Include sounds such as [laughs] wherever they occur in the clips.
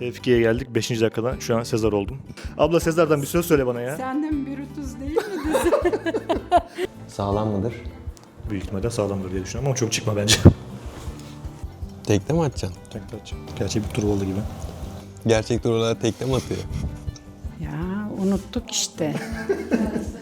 Tevfiki'ye geldik 5. dakikada. Şu an Sezar oldum. Abla Sezar'dan bir söz söyle bana ya. Sen de mi Brutus değil mi dizi? [laughs] Sağlam mıdır? Büyük ihtimalle sağlamdır diye düşünüyorum ama çok çıkma bence. Tekte mi atacaksın? Tekrar aç. Gerçi bir tur oldu gibi. Gerçek olarak tekte mi atıyor? ya unuttuk işte. [laughs]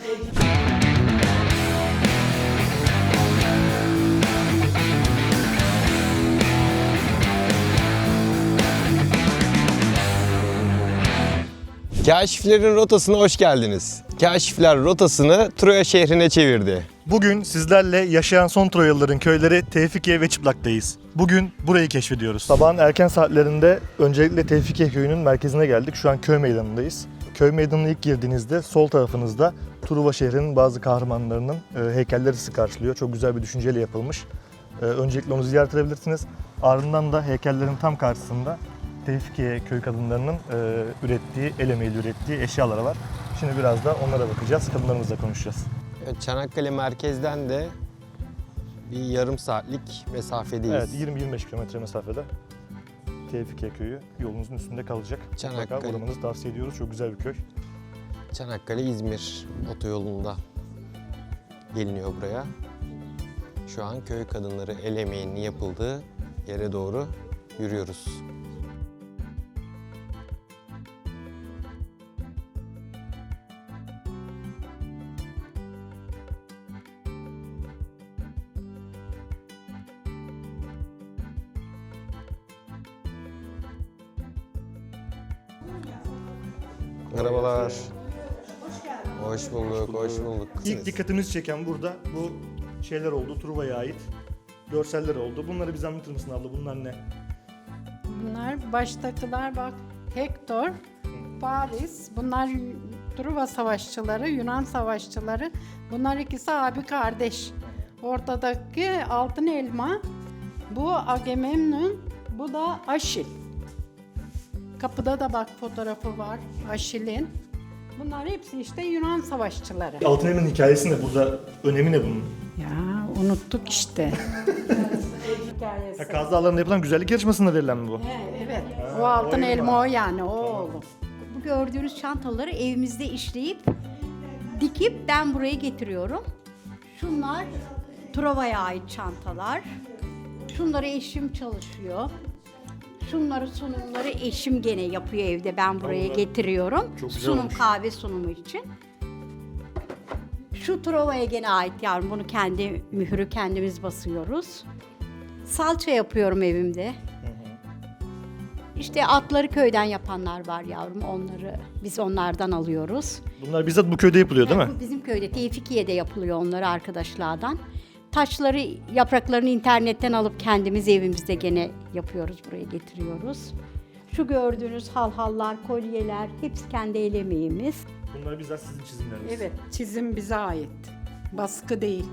Kaşiflerin rotasına hoş geldiniz. Kaşifler rotasını Troya şehrine çevirdi. Bugün sizlerle yaşayan son Troyalıların köyleri Tevfikiye ve Çıplak'tayız. Bugün burayı keşfediyoruz. Sabahın erken saatlerinde öncelikle Tevfikiye köyünün merkezine geldik. Şu an köy meydanındayız. Köy meydanına ilk girdiğinizde sol tarafınızda Truva şehrinin bazı kahramanlarının e, heykelleri sizi karşılıyor. Çok güzel bir düşünceyle yapılmış. E, öncelikle onu ziyaret edebilirsiniz. Ardından da heykellerin tam karşısında Tevfikiye köy kadınlarının e, ürettiği, el emeğiyle ürettiği eşyaları var. Şimdi biraz da onlara bakacağız, kadınlarımızla konuşacağız. Evet, Çanakkale merkezden de bir yarım saatlik mesafedeyiz. Evet 20-25 kilometre mesafede Tevfikiye köyü yolunuzun üstünde kalacak. Mutlaka Çanakkale. uğramanızı tavsiye ediyoruz. Çok güzel bir köy. Çanakkale-İzmir otoyolunda geliniyor buraya. Şu an köy kadınları el emeğinin yapıldığı yere doğru yürüyoruz. Merhabalar. Hoş bulduk, hoş bulduk. İlk dikkatimizi çeken burada bu şeyler oldu. Truva'ya ait görseller oldu. Bunları bize anlatır mısın abla? Bunlar ne? Bunlar baştakiler bak Hector, Paris. Bunlar Truva savaşçıları, Yunan savaşçıları. Bunlar ikisi abi kardeş. Ortadaki altın elma, bu Agamemnon, bu da Aşil. Kapıda da bak fotoğrafı var Aşil'in. Bunlar hepsi işte Yunan savaşçıları. Altın Elma'nın hikayesi ne? Burada önemi ne bunun? Ya unuttuk işte. [laughs] Hikayesi. Kaz Dağları'nda yapılan güzellik yarışmasında verilen mi bu? He, Evet. O altın elma o yani o oğlum. Bu gördüğünüz çantaları evimizde işleyip dikip ben buraya getiriyorum. Şunlar Trova'ya ait çantalar. Şunları eşim çalışıyor. Şunları sunumları eşim gene yapıyor evde. Ben buraya Vallahi getiriyorum. çok güzel Sunum olmuş. kahve sunumu için. Şu Trova'ya gene ait yavrum. Bunu kendi mührü kendimiz basıyoruz. Salça yapıyorum evimde. İşte atları köyden yapanlar var yavrum. Onları biz onlardan alıyoruz. Bunlar bizzat bu köyde yapılıyor değil mi? Bu bizim köyde Tevfikiye'de yapılıyor onları arkadaşlardan. Taşları, yapraklarını internetten alıp kendimiz evimizde gene yapıyoruz, buraya getiriyoruz. Şu gördüğünüz halhallar, kolyeler hepsi kendi el emeğimiz. Bunlar bizzat sizin çizimleriniz. Evet, çizim bize ait. Baskı değil.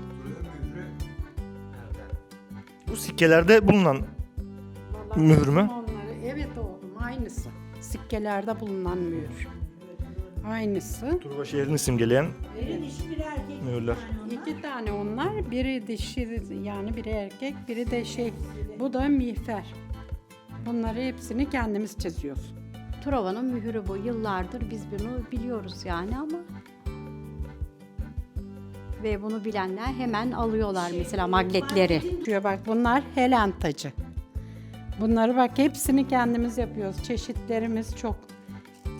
Bu sikkelerde bulunan Vallahi Mühür mü? Onları, evet oğlum, aynısı. Sikkelerde bulunan mühür. Aynısı. Truva şehrini simgeleyen mühürler. İki tane onlar. Biri dişi yani biri erkek, biri de şey. Bu da miğfer. Bunları hepsini kendimiz çiziyoruz. Trova'nın mühürü bu. Yıllardır biz bunu biliyoruz yani ama ve bunu bilenler hemen alıyorlar mesela magletleri. Diyor bak bunlar Helen tacı. Bunları bak hepsini kendimiz yapıyoruz. Çeşitlerimiz çok.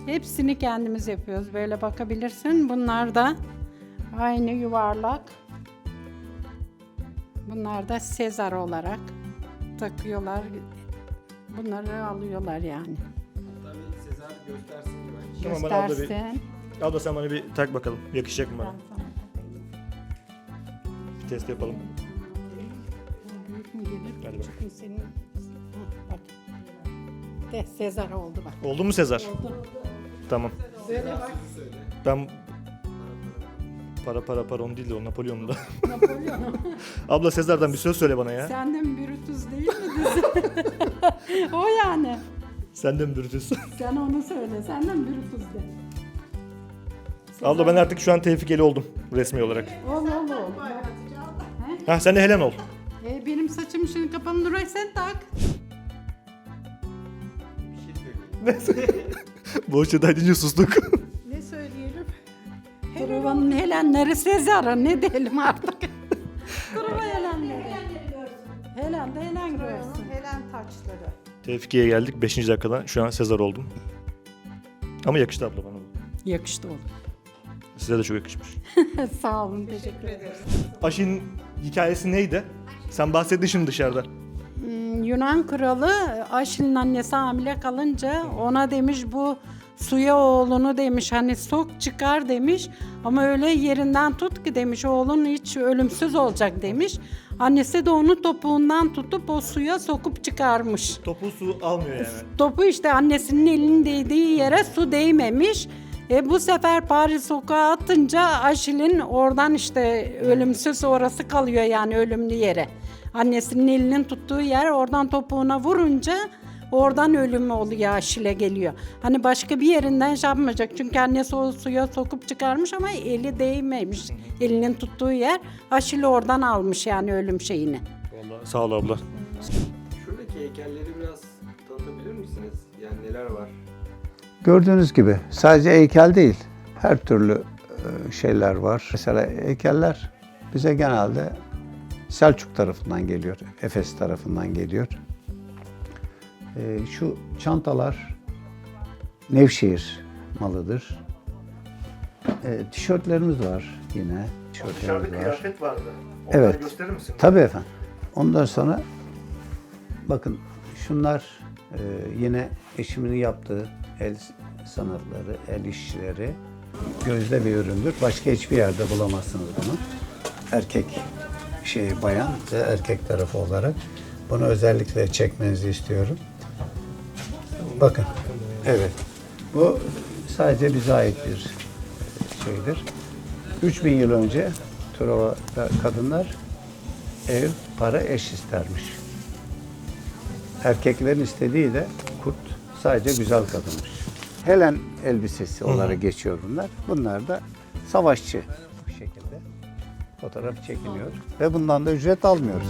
Hepsini kendimiz yapıyoruz. Böyle bakabilirsin. Bunlar da aynı yuvarlak. Bunlar da Sezar olarak takıyorlar. Bunları alıyorlar yani. Tamam ben abla bir, Göstersin. abla sen bana bir tak bakalım. Yakışacak mı bana? Bir test yapalım. Büyük mü gelir? Hadi bak. Çünkü senin... Hı, bak. De Sezar oldu bak. Oldu mu Sezar? Tamam. Bak. Ben para para para on değil de o Napolyon'da. Napolyon. [laughs] abla Sezar'dan bir söz söyle bana ya. Senden Brutus değil mi dizi? [laughs] o yani. Senden Brutus. [laughs] Sen onu söyle. Senden Brutus de. abla ben artık şu an Tevfikeli oldum resmi olarak. Ol ol ol. Ha sen de Helen ol. E, benim saçım şimdi kapalı duray sen tak. [laughs] Boş detay deyince sustuk. Ne söyleyelim? Truva'nın Helenleri Sezar'ı ne diyelim artık. [laughs] Truva Helenleri. Helen de Helen görsün. Helen taçları. Tevfikiye'ye geldik 5. dakikada. Şu an Sezar oldum. Ama yakıştı abla bana bu. Yakıştı oğlum. Size de çok yakışmış. [laughs] Sağ olun, teşekkür ederim. Aşin hikayesi neydi? Sen bahsettin şimdi dışarıda. Yunan kralı Aşil'in annesi hamile kalınca ona demiş bu suya oğlunu demiş hani sok çıkar demiş ama öyle yerinden tut ki demiş oğlun hiç ölümsüz olacak demiş. Annesi de onu topuğundan tutup o suya sokup çıkarmış. Topu su almıyor yani. Topu işte annesinin elinin değdiği yere su değmemiş. E bu sefer Paris sokağa atınca Aşil'in oradan işte ölümsüz orası kalıyor yani ölümlü yere. Annesinin elinin tuttuğu yer oradan topuğuna vurunca oradan ölümü oluyor Aşil'e geliyor. Hani başka bir yerinden şey yapmayacak. Çünkü annesi o suya sokup çıkarmış ama eli değmemiş. Elinin tuttuğu yer Aşil oradan almış yani ölüm şeyini. Vallahi sağ ol abla. Şuradaki heykelleri biraz tanıtabilir misiniz? Yani neler var? Gördüğünüz gibi sadece heykel değil, her türlü e, şeyler var. Mesela heykeller bize genelde Selçuk tarafından geliyor, Efes tarafından geliyor. E, Şu çantalar Nevşehir malıdır. E, Tişörtlerimiz var yine. Tişörtlerimiz var. vardı. Evet. gösterir misin? Tabii efendim. Ondan sonra bakın şunlar e, yine eşimin yaptığı el sanatları, el işçileri gözde bir üründür. Başka hiçbir yerde bulamazsınız bunu. Erkek şey bayan ve erkek tarafı olarak bunu özellikle çekmenizi istiyorum. Bakın. Evet. Bu sadece bize ait bir şeydir. 3000 yıl önce Truva kadınlar ev, para, eş istermiş. Erkeklerin istediği de kurt, sadece güzel kadınmış. Helen elbisesi olarak geçiyor bunlar. Bunlar da savaşçı bu şekilde. Fotoğraf çekiliyor ve bundan da ücret almıyoruz.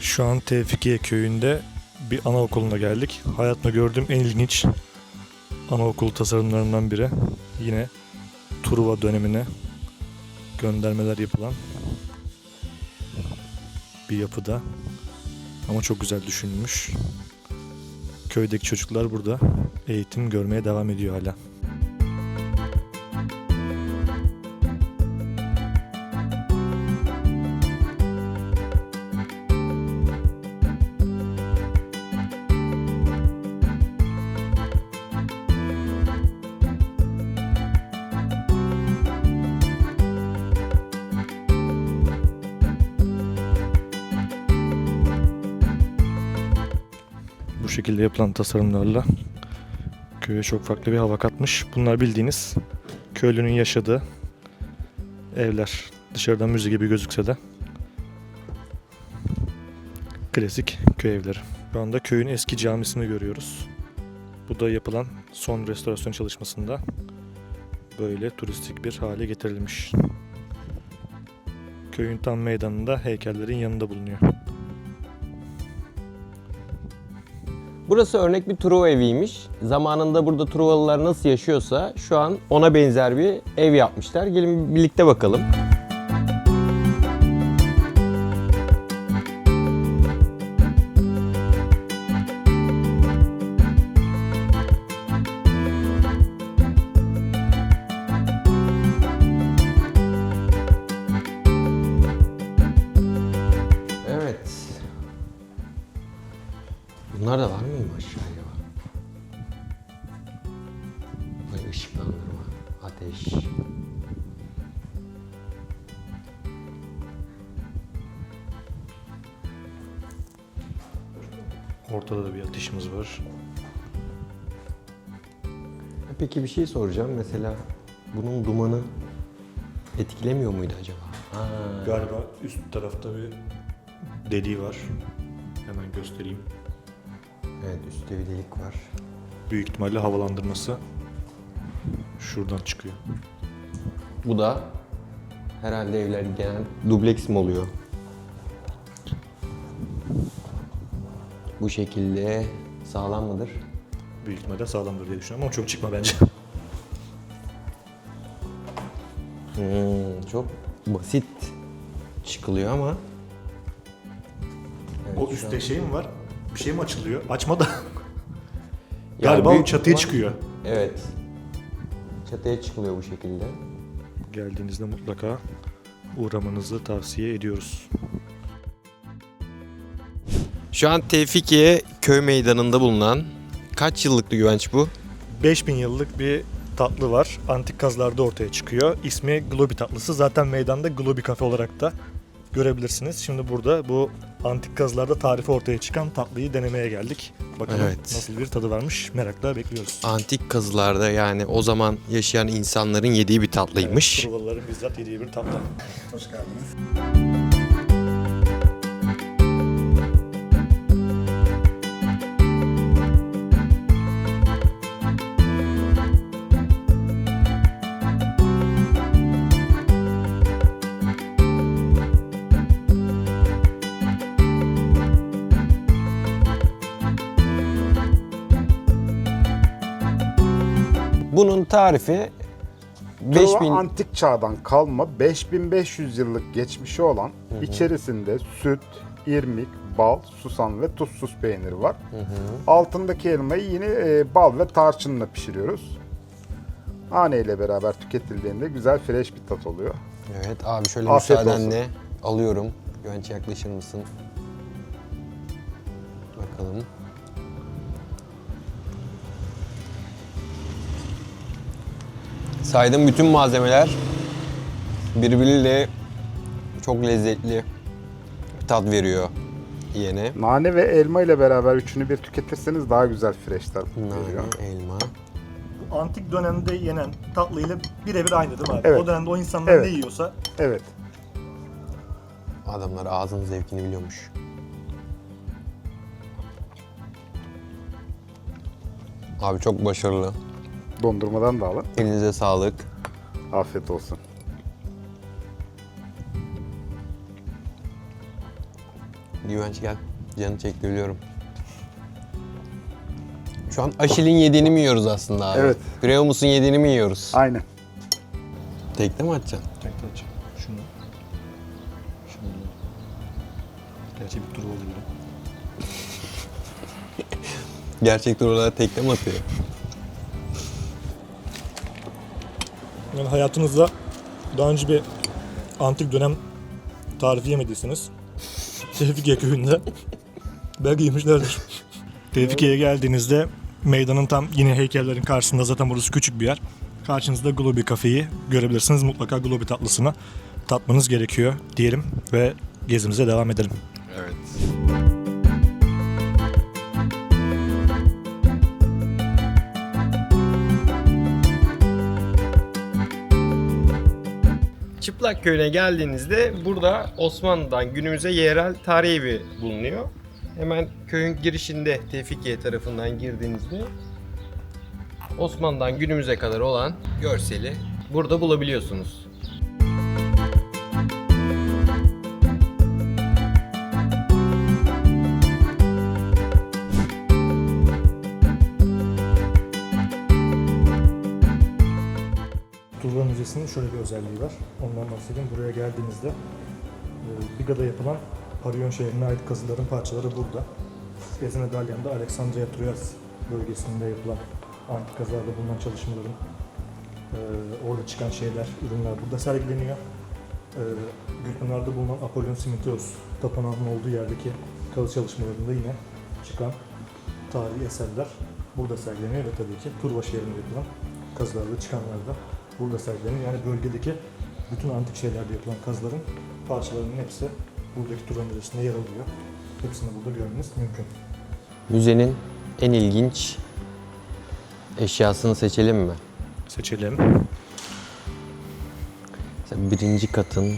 Şu an Tevfikiye köyünde bir anaokuluna geldik. Hayatımda gördüğüm en ilginç anaokul tasarımlarından biri. Yine Truva dönemine göndermeler yapılan bir yapıda. Ama çok güzel düşünülmüş. Köydeki çocuklar burada eğitim görmeye devam ediyor hala. Şekilde yapılan tasarımlarla köye çok farklı bir hava katmış. Bunlar bildiğiniz köylünün yaşadığı evler. Dışarıdan müze gibi gözükse de klasik köy evleri. Şu anda köyün eski camisini görüyoruz. Bu da yapılan son restorasyon çalışmasında böyle turistik bir hale getirilmiş. Köyün tam meydanında heykellerin yanında bulunuyor. Burası örnek bir Truva eviymiş. Zamanında burada Truvalılar nasıl yaşıyorsa şu an ona benzer bir ev yapmışlar. Gelin birlikte bakalım. Ateş. Ortada da bir ateşimiz var. Peki bir şey soracağım. Mesela bunun dumanı etkilemiyor muydu acaba? Ha, Galiba üst tarafta bir deliği var. Hemen göstereyim. evet üstte bir delik var. Büyük ihtimalle havalandırması Şuradan çıkıyor. Bu da herhalde evler genel dubleks mi oluyor? Bu şekilde sağlam mıdır? Büyük ihtimalle sağlamdır diye düşünüyorum ama çok çıkma bence. Hmm, çok basit çıkılıyor ama. Evet, o üstte an... şey mi var? Bir şey mi açılıyor? Açma da. Galiba büyük o çatıya ihtimal... çıkıyor. Evet. Çatıya çıkılıyor bu şekilde. Geldiğinizde mutlaka uğramanızı tavsiye ediyoruz. Şu an Tevfikiye köy meydanında bulunan kaç yıllık güvenç bu? 5000 yıllık bir tatlı var. Antik kazlarda ortaya çıkıyor. İsmi Globi tatlısı. Zaten meydanda Globi Cafe olarak da görebilirsiniz. Şimdi burada bu antik kazlarda tarifi ortaya çıkan tatlıyı denemeye geldik. Bakalım Evet. nasıl bir tadı varmış. Merakla bekliyoruz. Antik kazılarda yani o zaman yaşayan insanların yediği bir tatlıymış. Truvalıların bizzat yediği bir tatlı. Hoş geldiniz. Bunun tarifi Truva 5000 antik çağdan kalma 5500 yıllık geçmişi olan içerisinde süt, irmik, bal, susam ve tuzsuz peyniri var. Altındaki elmayı yine e, bal ve tarçınla pişiriyoruz. Nane ile beraber tüketildiğinde güzel fresh bir tat oluyor. Evet abi şöyle Afiyet müsaadenle alıyorum. Güvenç yaklaşır mısın? Bakalım. Saydığım bütün malzemeler birbiriyle çok lezzetli bir tat veriyor yiyene. Nane ve elma ile beraber üçünü bir tüketirseniz daha güzel fresh tat veriyor. Nane, elma. Bu antik dönemde yenen tatlıyla birebir aynı değil mi abi? Evet. O dönemde o insanlar Evet. ne yiyorsa Evet. Adamlar ağzının zevkini biliyormuş. Abi çok başarılı. Dondurmadan da alın. Elinize sağlık. Afiyet olsun. Güvenç gel. Canı çekti biliyorum. Şu an Aşil'in yediğini mi yiyoruz aslında abi? Evet. Greomus'un yediğini mi yiyoruz? Aynen. Tekte mi atacaksın? Tekrar aç. Şunu. Şunu. Gerçi bir tur oldu bile. Gerçek turlara tekte mi atıyor? Yani hayatınızda daha önce bir antik dönem tarifi yemediyseniz Tevfikiye köyünde belki yemişlerdir. Tevfikiye'ye geldiğinizde meydanın tam yine heykellerin karşısında zaten burası küçük bir yer. Karşınızda Globi kafeyi görebilirsiniz. Mutlaka Globi tatlısını tatmanız gerekiyor diyelim ve gezimize devam edelim. Çıplak Köyü'ne geldiğinizde burada Osmanlı'dan günümüze yerel tarih evi bulunuyor. Hemen köyün girişinde Tevfikiye tarafından girdiğinizde Osmanlı'dan günümüze kadar olan görseli burada bulabiliyorsunuz. Şöyle bir özelliği var. Ondan bahsedeyim. Buraya geldiğinizde e, Biga'da yapılan Pariyon şehrine ait kazıların parçaları burada. Gezine Dalyan'da Alexandria Troyas bölgesinde yapılan antik kazılarda bulunan çalışmaların e, orada çıkan şeyler, ürünler burada sergileniyor. E, Gülpınar'da bulunan Apollon Simiteos tapınağının olduğu yerdeki kazı çalışmalarında yine çıkan tarihi eserler burada sergileniyor ve tabii ki Turba şehrinde yapılan kazılarda çıkanlar da burada sergileniyor. Yani bölgedeki bütün antik şeylerde yapılan kazıların parçalarının hepsi buradaki Turba Müzesi'nde yer alıyor. Hepsini burada görmeniz mümkün. Müzenin en ilginç eşyasını seçelim mi? Seçelim. Mesela birinci katın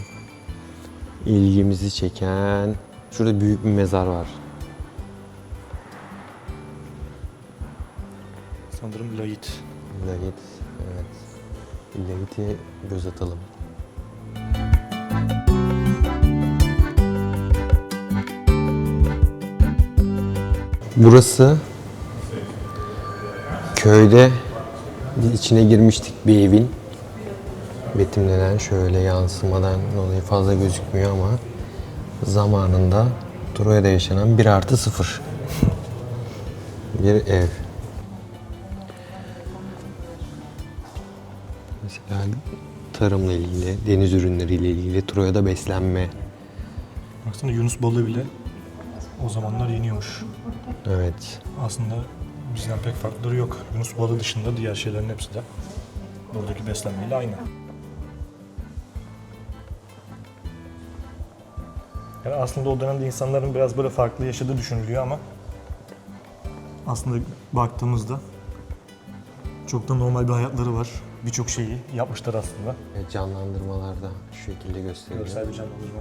ilgimizi çeken şurada büyük bir mezar var. Sanırım Lait. Lahit, evet. Lahit'e göz atalım. Burası köyde içine girmiştik bir evin. Betimlenen şöyle yansımadan dolayı fazla gözükmüyor ama zamanında Troya'da yaşanan 1 artı 0 [laughs] bir ev. Mesela tarımla ilgili, deniz ürünleriyle ilgili Troya'da beslenme. Baksana Yunus balığı bile o zamanlar yeniyormuş. Evet. Aslında bizden pek farkları yok. Yunus balığı dışında diğer şeylerin hepsi de buradaki beslenmeyle aynı. Yani aslında o dönemde insanların biraz böyle farklı yaşadığı düşünülüyor ama aslında baktığımızda çok da normal bir hayatları var. Birçok şeyi yapmışlar aslında. Ve canlandırmalarda şu şekilde gösteriyor. Görsel bir canlandırma.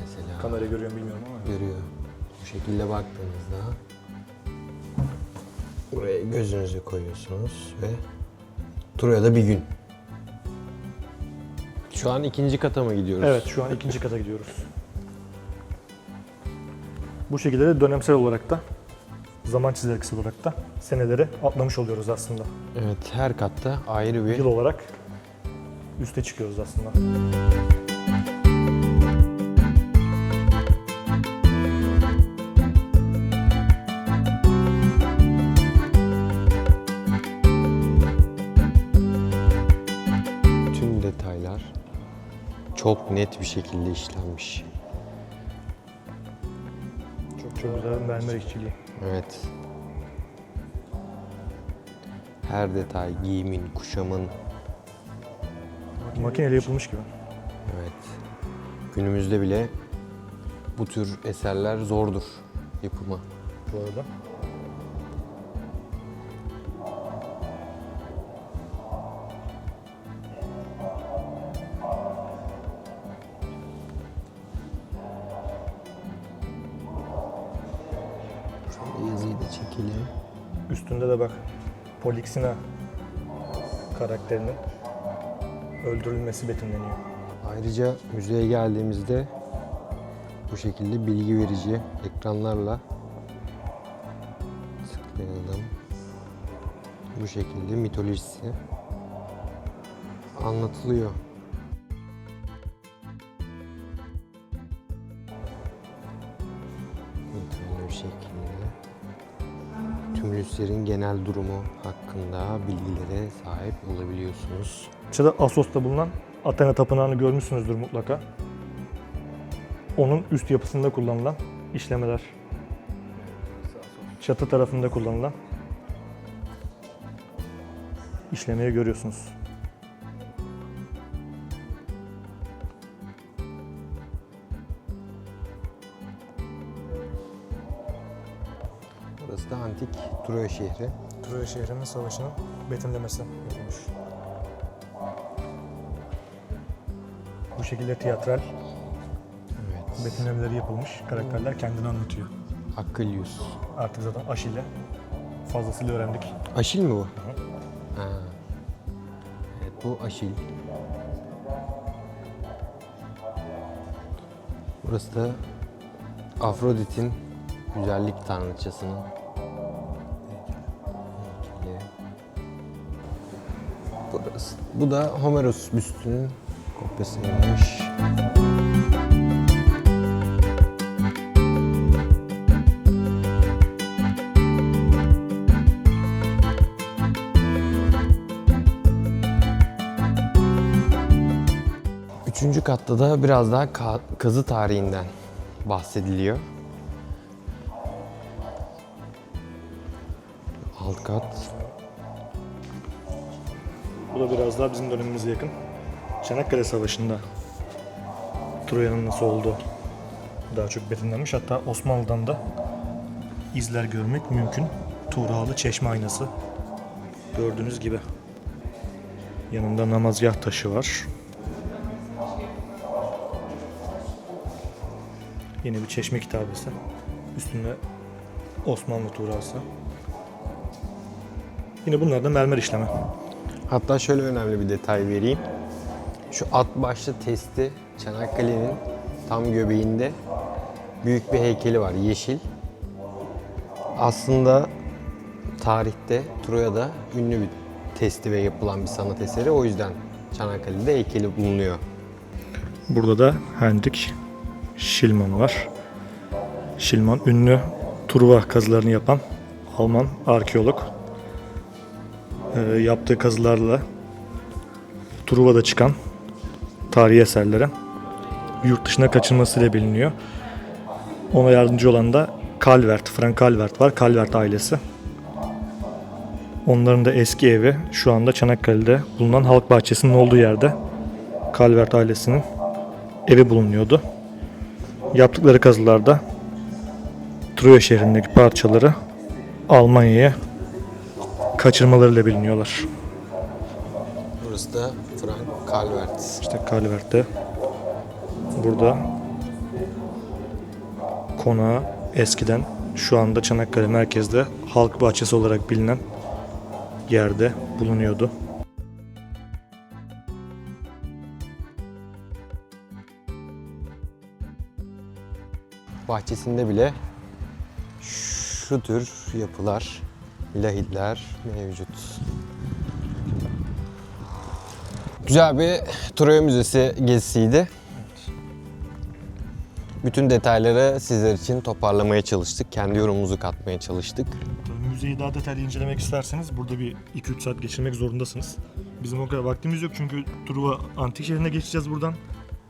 Mesela Kamera görüyor mu bilmiyorum ama. görüyor. Bu şekilde baktığınızda buraya gözünüzü koyuyorsunuz ve Troya'da bir gün. Şu an ikinci kata mı gidiyoruz? Evet, şu an ikinci kata gidiyoruz. Bu şekilde de dönemsel olarak da zaman çizelgesi olarak da seneleri atlamış oluyoruz aslında. Evet, her katta ayrı bir Yıl olarak üste çıkıyoruz aslında. tüm detaylar çok net bir şekilde işlenmiş. Çok güzel mermer işçiliği. Evet. Her detay, giyimin, kuşamın, Makineyle yapılmış gibi. evet. Günümüzde bile bu tür eserler zordur yapımı. Bu arada. Üstünde de bak Polixina karakterinin öldürülmesi betimleniyor. Ayrıca müzeye geldiğimizde bu şekilde bilgi verici ekranlarla tıklayalım. Bu şekilde mitolojisi anlatılıyor. Tümülüslerin genel durumu hakkında bilgilere sahip olabiliyorsunuz. Çada Assos'ta bulunan Athena Tapınağı'nı görmüşsünüzdür mutlaka. Onun üst yapısında kullanılan işlemeler. Çatı tarafında kullanılan işlemeyi görüyorsunuz. Antik Troya şehri. Troya şehrinin savaşının betimlemesi yapılmış. Bu şekilde tiyatral Evet. betimlemeleri yapılmış. Karakterler kendini anlatıyor. Akilius. Artık zaten Aşil'le fazlasıyla öğrendik. Aşil mi bu? Ha. Evet bu Aşil. Burası da Afrodit'in güzellik tanrıçasının Burası. Bu da Homeros büstünün kopyasıymış. Üçüncü katta da biraz daha ka- kazı tarihinden bahsediliyor. Çanakkale Savaşı'nda Troya'nın nasıl olduğu daha çok betimlenmiş. Hatta Osmanlı'dan da izler görmek mümkün. Tuğralı çeşme aynası. Gördüğünüz gibi. Yanında namazgah taşı var. Yine bir çeşme kitabesi. Üstünde Osmanlı tuğrası. Yine bunlar da mermer işleme. Hatta şöyle önemli bir detay vereyim. Şu at başlı testi Çanakkale'nin tam göbeğinde büyük bir heykeli var yeşil. aslında tarihte Troya'da ünlü bir testi ve yapılan bir sanat eseri. O yüzden Çanakkale'de heykeli bulunuyor. Burada da Hendrik Schliemann var. Schliemann ünlü Truva kazılarını yapan Alman arkeolog. Ee, yaptığı kazılarla Truva'da çıkan tarihi eserlere yurt dışına kaçırmasıyla biliniyor. Ona yardımcı olan da Calvert, Frank Calvert var. Calvert ailesi. Onların da eski evi şu anda Çanakkale'de bulunan halk bahçesinin olduğu yerde Calvert ailesinin evi bulunuyordu. Yaptıkları kazılarda Troya şehrindeki parçaları Almanya'ya kaçırmalarıyla biliniyorlar. Burası da Frank Calvert. İşte Calvert'te burada konağı eskiden şu anda Çanakkale merkezde halk bahçesi olarak bilinen yerde bulunuyordu. Bahçesinde bile şu tür yapılar, lahitler mevcut. Güzel bir Troya Müzesi gezisiydi. Bütün detayları sizler için toparlamaya çalıştık. Kendi yorumumuzu katmaya çalıştık. Müzeyi daha detaylı incelemek isterseniz burada bir 2-3 saat geçirmek zorundasınız. Bizim o kadar vaktimiz yok çünkü Truva Antik Şehri'ne geçeceğiz buradan.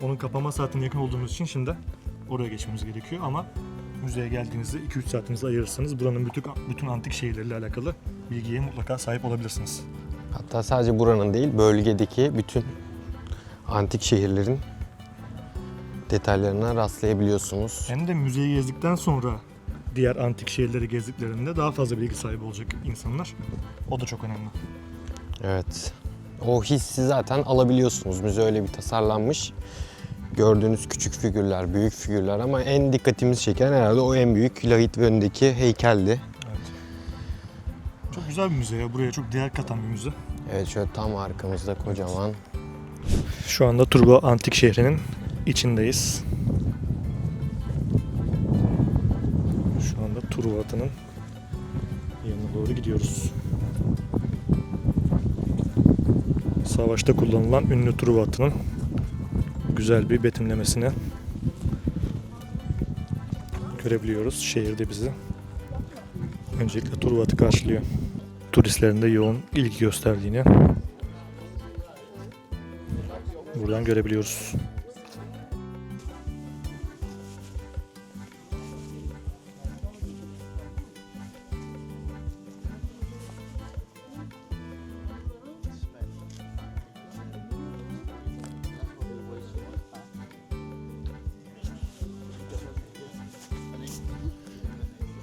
Onun kapama saatine yakın olduğumuz için şimdi oraya geçmemiz gerekiyor ama müzeye geldiğinizde 2-3 saatinizi ayırırsanız buranın bütün, bütün antik şehirleriyle alakalı bilgiye mutlaka sahip olabilirsiniz. Hatta sadece buranın değil, bölgedeki bütün antik şehirlerin detaylarına rastlayabiliyorsunuz. Hem de müzeyi gezdikten sonra diğer antik şehirleri gezdiklerinde daha fazla bilgi sahibi olacak insanlar. O da çok önemli. Evet. O hissi zaten alabiliyorsunuz. Müze öyle bir tasarlanmış. Gördüğünüz küçük figürler, büyük figürler ama en dikkatimizi çeken herhalde o en büyük lahit önündeki heykeldi. Çok güzel bir müze ya. Buraya çok değer katan bir müze. Evet şöyle tam arkamızda kocaman. Şu anda Turbo Antik Şehri'nin içindeyiz. Şu anda atının yanına doğru gidiyoruz. Savaşta kullanılan ünlü atının güzel bir betimlemesini görebiliyoruz. Şehirde bizi öncelikle Truva atı karşılıyor. Turistlerin de yoğun ilgi gösterdiğini buradan görebiliyoruz.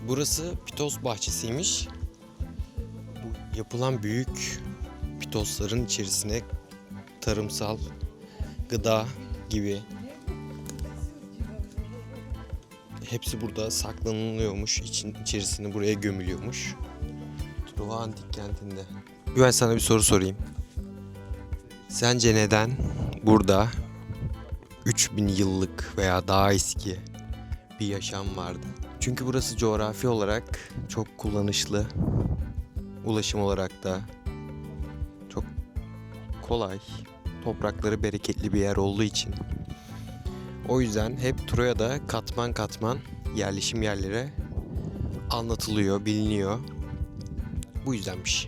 Burası Pitos bahçesiymiş. Yapılan büyük pitosların içerisine tarımsal, gıda gibi hepsi burada saklanılıyormuş. İçin, içerisine buraya gömülüyormuş. Truva Antik Kenti'nde. Ben sana bir soru sorayım. Sence neden burada 3000 yıllık veya daha eski bir yaşam vardı? Çünkü burası coğrafi olarak çok kullanışlı. Ulaşım olarak da çok kolay. Toprakları bereketli bir yer olduğu için. O yüzden hep Troya'da katman katman yerleşim yerleri anlatılıyor, biliniyor. Bu yüzdenmiş.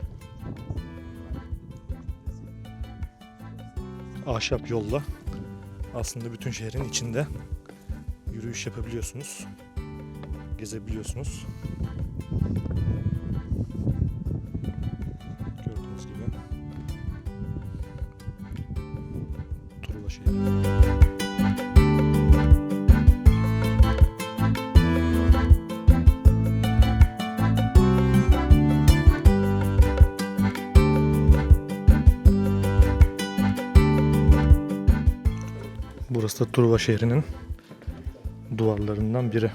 ahşap yolla aslında bütün şehrin içinde yürüyüş yapabiliyorsunuz. Gezebiliyorsunuz. Truva şehrinin duvarlarından biri.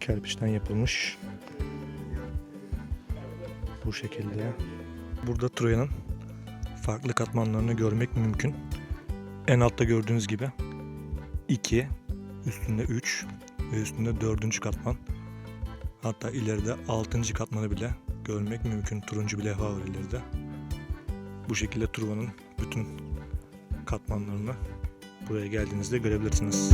Kerpiçten yapılmış. Bu şekilde. Burada Troya'nın farklı katmanlarını görmek mümkün. En altta gördüğünüz gibi 2, üstünde 3 ve üstünde 4. katman. Hatta ileride 6. katmanı bile görmek mümkün. Turuncu bir levha var ileride. Bu şekilde Truva'nın bütün katmanlarını buraya geldiğinizde görebilirsiniz.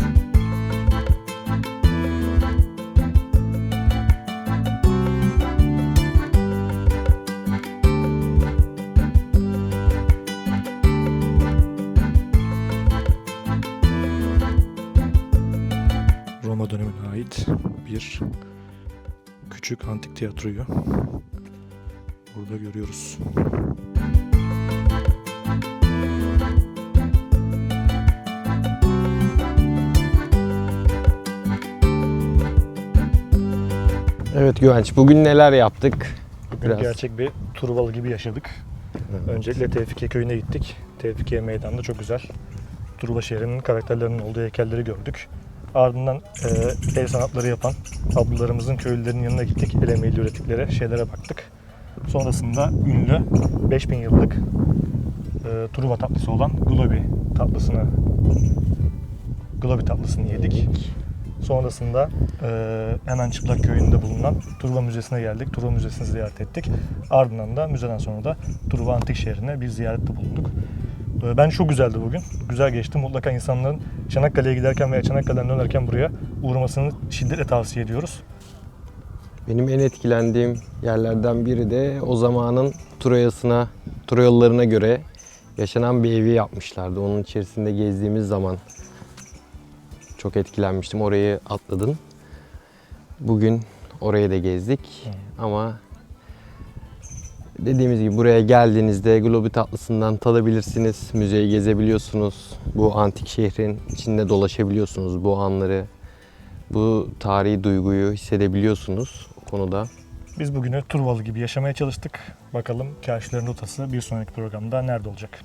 Roma dönemine ait bir küçük antik tiyatroyu burada görüyoruz. Evet Güvenç, bugün neler yaptık? Bugün Biraz. gerçek bir Truvalı gibi yaşadık. Öncelikle Tevfikiye köyüne gittik. Tevfikiye meydanında çok güzel Truva şehrinin karakterlerinin olduğu heykelleri gördük. Ardından e, el sanatları yapan ablalarımızın köylülerin yanına gittik. El emeğiyle ürettikleri şeylere baktık. Sonrasında ünlü 5000 yıllık e, Truva tatlısı olan Globi tatlısını Globi tatlısını yedik. Sonrasında e, hemen Çıplak Köyü'nde bulunan Truva Müzesi'ne geldik. Truva Müzesi'ni ziyaret ettik. Ardından da müzeden sonra da Truva Antik Şehri'ne bir ziyarette bulunduk. E, ben çok güzeldi bugün. Güzel geçti. Mutlaka insanların Çanakkale'ye giderken veya Çanakkale'den dönerken buraya uğramasını şiddetle tavsiye ediyoruz. Benim en etkilendiğim yerlerden biri de o zamanın Troya'sına, Troyalılarına göre yaşanan bir evi yapmışlardı. Onun içerisinde gezdiğimiz zaman çok etkilenmiştim. Orayı atladın. Bugün orayı da gezdik ama dediğimiz gibi buraya geldiğinizde Globi tatlısından tadabilirsiniz. Müzeyi gezebiliyorsunuz. Bu antik şehrin içinde dolaşabiliyorsunuz. Bu anları, bu tarihi duyguyu hissedebiliyorsunuz o konuda. Biz bugünü Truvalı gibi yaşamaya çalıştık. Bakalım Kaşilerin rotası bir sonraki programda nerede olacak?